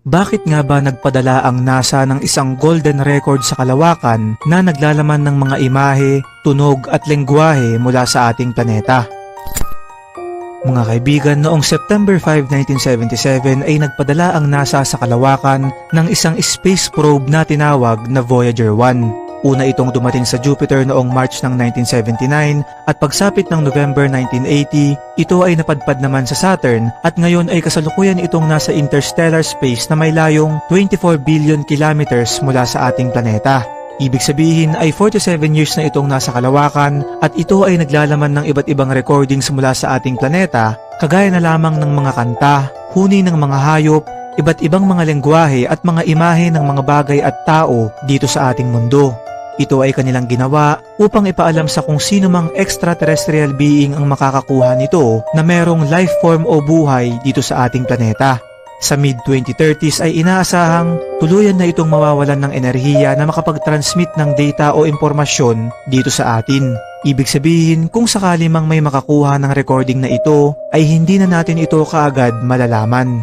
Bakit nga ba nagpadala ang NASA ng isang golden record sa kalawakan na naglalaman ng mga imahe, tunog at lengguwahe mula sa ating planeta? Mga kaibigan, noong September 5, 1977 ay nagpadala ang NASA sa kalawakan ng isang space probe na tinawag na Voyager 1. Una itong dumating sa Jupiter noong March ng 1979 at pagsapit ng November 1980, ito ay napadpad naman sa Saturn at ngayon ay kasalukuyan itong nasa interstellar space na may layong 24 billion kilometers mula sa ating planeta. Ibig sabihin ay 47 years na itong nasa kalawakan at ito ay naglalaman ng iba't ibang recordings mula sa ating planeta kagaya na lamang ng mga kanta, huni ng mga hayop, iba't ibang mga lengguwahe at mga imahe ng mga bagay at tao dito sa ating mundo. Ito ay kanilang ginawa upang ipaalam sa kung sino mang extraterrestrial being ang makakakuha nito na merong life form o buhay dito sa ating planeta. Sa mid-2030s ay inaasahang tuluyan na itong mawawalan ng enerhiya na makapag-transmit ng data o impormasyon dito sa atin. Ibig sabihin, kung sakali mang may makakuha ng recording na ito, ay hindi na natin ito kaagad malalaman.